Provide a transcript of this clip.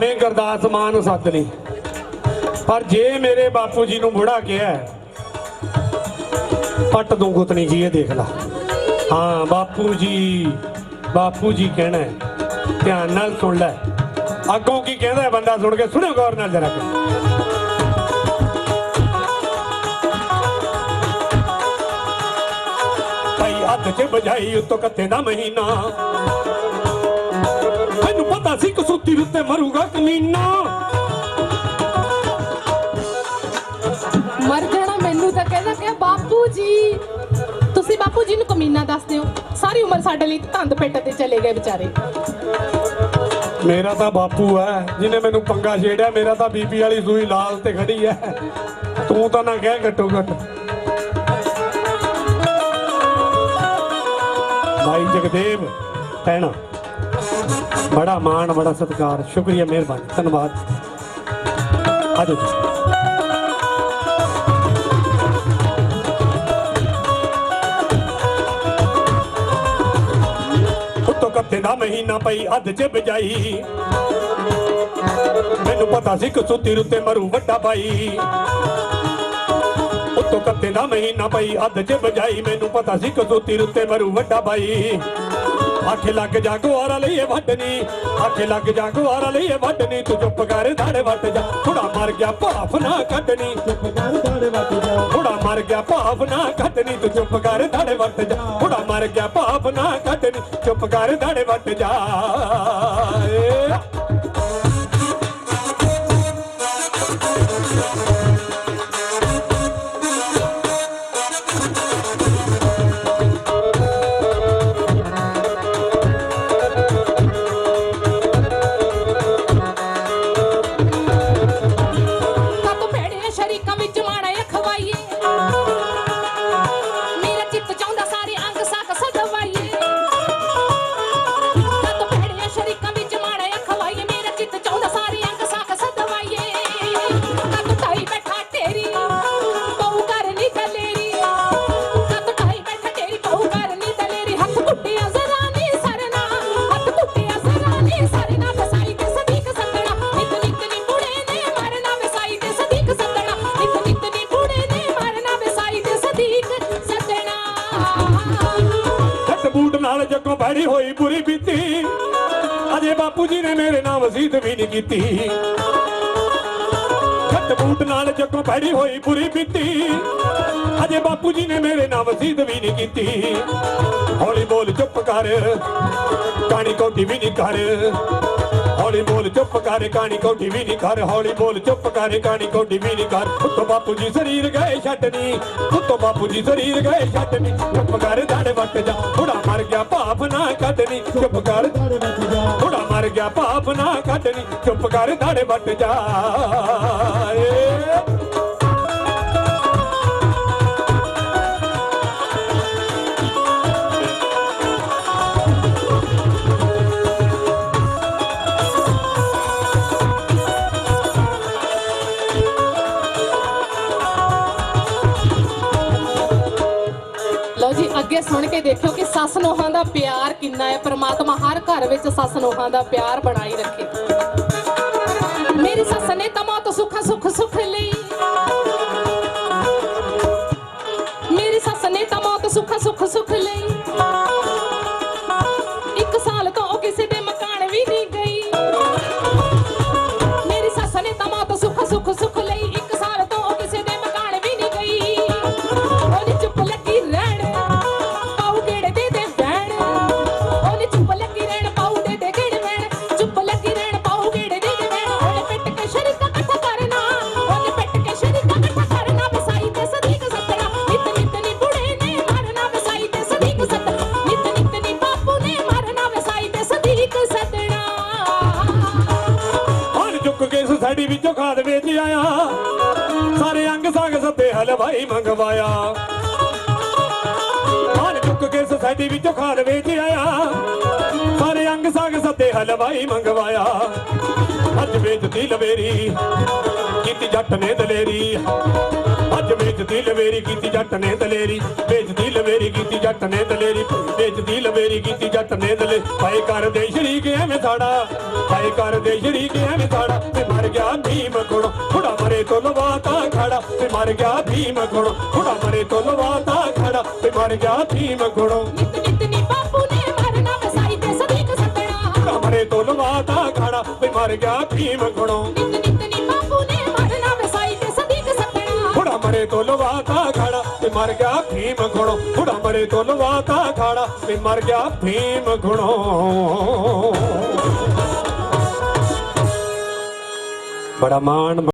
ਗੁਰਦਾਸ ਮਾਨ ਸੱਦ ਲਈ ਪਰ ਜੇ ਮੇਰੇ ਬਾਪੂ ਜੀ ਨੂੰ ਬੁੜਾ ਕਿਹਾ ਪੱਟ ਦੂੰ ਗੁੱਤਨੀ ਜੀ, ਇਹ ਦੇਖ ਲਾ। ਹਾਂ, ਬਾਪੂ ਜੀ ਬਾਪੂ ਜੀ ਕਹਿਣਾ ਧਿਆਨ ਨਾਲ ਸੁਣ ਲੈ। ਅੱਗੋਂ ਕੀ ਕਹਿੰਦਾ ਬੰਦਾ ਸੁਣ ਕੇ, ਸੁਣਿਓ ਗੌਰ ਨਾਲ ਜਰਾ ਭਾਈ ਹੱਥ 'ਚ ਬਜਾਈ ਉੱਤੋਂ ਕੱਥੇ ਦਾ ਮਹੀਨਾ ਪਤਾ ਸੀ ਕਸੂਤੀ ਉੱਤੇ ਮਰੂਗਾ ਕਮੀਨਾ। ਮਰ ਜਾਣਾ ਮੈਨੂੰ ਤਾਂ ਕਹਿੰਦਾ ਕਿ ਬਾਪੂ ਜੀ। ਤੁਸੀਂ ਬਾਪੂ ਜੀ ਨੂੰ ਕਮੀਨਾ ਦੱਸਦੇ ਹੋ। ਸਾਰੀ ਉਮਰ ਸਾਡੇ ਲਈ ਧੰਦ ਪਿੱਟ ਤੇ ਚਲੇ ਗਏ ਵਿਚਾਰੇ। ਮੇਰਾ ਤਾਂ ਬਾਪੂ ਹੈ ਜਿਹਨੇ ਮੈਨੂੰ ਪੰਗਾ ਛੇੜਿਆ ਮੇਰਾ ਤਾਂ ਬੀਬੀ ਵਾਲੀ ਸੂਈ ਲਾਲ ਤੇ ਖੜੀ ਹੈ। ਤੂੰ ਤਾਂ ਨਾ ਕਹਿ ਘੱਟੋ ਘੱਟ। ਭਾਈ ਜਗਦੇਵ ਪੈਣਾ ਬੜਾ ਮਾਣ, ਬੜਾ ਸਤਿਕਾਰ, ਸ਼ੁਕਰੀਆ, ਮਿਹਰਬਾਨੀ, ਧੰਨਵਾਦ। ਆਜੋ ਜੀ। ਉੱਤੋਂ ਕੱਥੇ ਦਾ ਮਹੀਨਾ ਪਈ, ਅੱਧ 'ਚ ਬਜਾਈ। ਮੈਨੂੰ ਪਤਾ ਸੀ ਕਸੂਤੀ ਰੁੱਤੇ ਮਰੂ ਵੱਡਾ ਭਾਈ। ਉੱਤੋਂ ਕੱਤੇ ਦਾ ਮਹੀਨਾ ਪਈ, ਅੱਧ 'ਚ ਬਜਾਈ। ਮੈਨੂੰ ਪਤਾ ਸੀ ਕਸੂਤੀ ਰੁੱਤੇ ਮਰੂ ਵੱਡਾ ਭਾਈ। ਆਖੇ ਲੱਗ ਜਾ ਗੁਆਰਾ ਲਈਏ ਵੱਢਣੀ ਆਖੇ ਲੱਗ ਜਾ ਗੁਆਰਾ ਲਈਏ ਵੱਢਣੀ ਤੂੰ ਚੁੱਪ ਕਰ ਦਾੜੇ ਵੱਟ ਜਾ। ਥੋੜਾ ਮਰ ਗਿਆ ਭਾਫ ਨਾ ਕੱਢਣੀ। ਚੁੱਪ ਕਰ ਦਾੜੇ ਵੱਟ ਜਾ। ਥੋੜਾ ਮਰ ਗਿਆ ਭਾਫ ਨਾ ਕੱਢਣੀ ਤੂੰ ਚੁੱਪ ਕਰ ਦਾੜੇ ਵੱਟ ਜਾ। ਥੋੜਾ ਮਰ ਗਿਆ ਭਾਫ ਨਾ ਕੱਢਣੀ ਚੁੱਪ ਕਰ ਦਾੜੇ ਵੱਟ ਜਾ। ਨਾਲ ਹੋਈ ਬੁਰੀ ਬੀਤੀ। ਅਜੇ ਬਾਪੂ ਜੀ ਨੇ ਮੇਰੇ ਨਾਲ ਵਸੀਤ ਵੀ ਨਹੀਂ ਕੀਤੀ। ਖੱਟ ਬੂਟ ਨਾਲ ਜੱਗੋਂ ਬੈੜੀ ਹੋਈ ਬੁਰੀ ਬੀਤੀ। ਅਜੇ ਬਾਪੂ ਜੀ ਨੇ ਮੇਰੇ ਨਾਲ ਵਸੀਤ ਵੀ ਨਹੀਂ ਕੀਤੀ। ਹੌਲੀ ਬੋਲ ਚੁੱਪ ਕਰ, ਕਾਣੀ ਕੋਟੀ ਵੀ ਨਹੀਂ ਕਰ। ਹੌਲੀ ਬੋਲ ਚੁੱਪ ਕਰ, ਕਾਣੀ ਕੋਟੀ ਵੀ ਨਹੀਂ ਕਰ। ਹੌਲੀ ਬੋਲ ਚੁੱਪ ਕਰ, ਕਾਣੀ ਕੋਟੀ ਵੀ ਨਹੀਂ ਕਰ। ਉੱਤੋਂ ਬਾਪੂ ਜੀ ਸਰੀਰ ਗਏ ਛੱਡਣੀ। ਉੱਤੋਂ ਬਾਪੂ ਜੀ ਸਰੀਰ ਗਏ ਛੱਡਣੀ। ਚੁੱਪ ਕਰ, ਦਾੜੇ ਵੱਟ ਜਾ। ਗਿਆ, ਭਾਫ ਨਾ ਕੱਢਣੀ ਚੁੱਪ ਕਰ ਦਾੜੇ ਵੱਟ ਜਾ ਥੋੜਾ ਮਰ ਗਿਆ, ਭਾਫ ਨਾ ਕੱਢਣੀ ਚੁੱਪ ਕਰ ਦਾੜੇ ਵੱਟ ਜਾ ਏ। ਅੱਗੇ ਸੁਣ ਕੇ ਦੇਖਿਓ ਕਿ ਸੱਸ ਨੋਹਾਂ ਦਾ ਪਿਆਰ ਕਿੰਨਾ ਹੈ। ਪ੍ਰਮਾਤਮਾ ਹਰ ਘਰ ਵਿੱਚ ਸੱਸ ਨੋਹਾਂ ਦਾ ਪਿਆਰ ਬਣਾਈ ਰੱਖੇ। ਆਇਆ। ਸਾਰੇ ਅੰਗ ਸੰਗ ਸੱਤੇ ਹਲਵਾਈ ਮੰਗਵਾਇਆ। ਹਣ ਚੁੱਕ ਕੇ ਸੋਸਾਇਟੀ ਵਿੱਚੋਂ ਖਾਦ ਵੇਚ ਆਇਆ। ਸਾਰੇ ਅੰਗ ਸੰਗ ਸੱਤੇ ਹਲਵਾਈ ਮੰਗਵਾਇਆ। ਅੱਜ ਵੇਚਦੀ ਲਵੇਰੀ। ਕੀਤੀ ਜੱਟ ਨੇ ਦਲੇਰੀ। ਅੱਜ ਵੇਚਦੀ ਲਵੇਰੀ ਕੀਤੀ ਜੱਟ ਨੇ ਦਲੇਰੀ। ਵੇਚਦੀ ਲਵੇਰੀ ਕੀਤੀ ਜੱਟ ਨੇ ਦਲੇਰੀ। ਵੇਚਦੀ ਲਵੇਰੀ ਕੀਤੀ ਜੱਟ ਨੇ ਦਲੇ ਹਾਏ ਕਰ ਦੇ ਸ਼ਰੀਕ ਐਵੇਂ ਸਾੜਾ। ਹਾਏ ਕਰ ਦੇ ਸ਼ਰੀਕ ਐਵੇਂ ਸਾੜਾ। ਤੇ ਮਰ ਗਿਆ ਭੀਮ ਗੁਣ ਥੋੜਾ ਮਰੇ ਤੋਂ ਲਵਾਤਾ ਖੜਾ। ਤੇ ਮਰ ਗਿਆ ਭੀਮ ਗੁਣ ਥੋੜਾ ਮਰੇ ਤੋਂ ਲਵਾਤਾ ਖੜਾ। ਤੇ ਮਰ ਗਿਆ ਭੀਮ ਥੋੜਾ ਮਰੇ ਤੋਂ ਲਵਾਤਾ ਖੜਾ। ਤੇ ਮਰ ਗਿਆ ਭੀਮ ਗੁਣ ਮਰੇ ਤੋਂ ਲਵਾਤਾ ਖੜਾ, ਤੇ ਮਰ ਗਿਆ ਭੀਮ ਗੁਣੋ। ਬੁੜਾ ਮਰੇ ਤੋਂ ਲਵਾਤਾ ਖਾੜਾ, ਤੇ ਮਰ ਗਿਆ ਭੀਮ ਗੁਣੋ। ਬੜਾ ਮਾਣ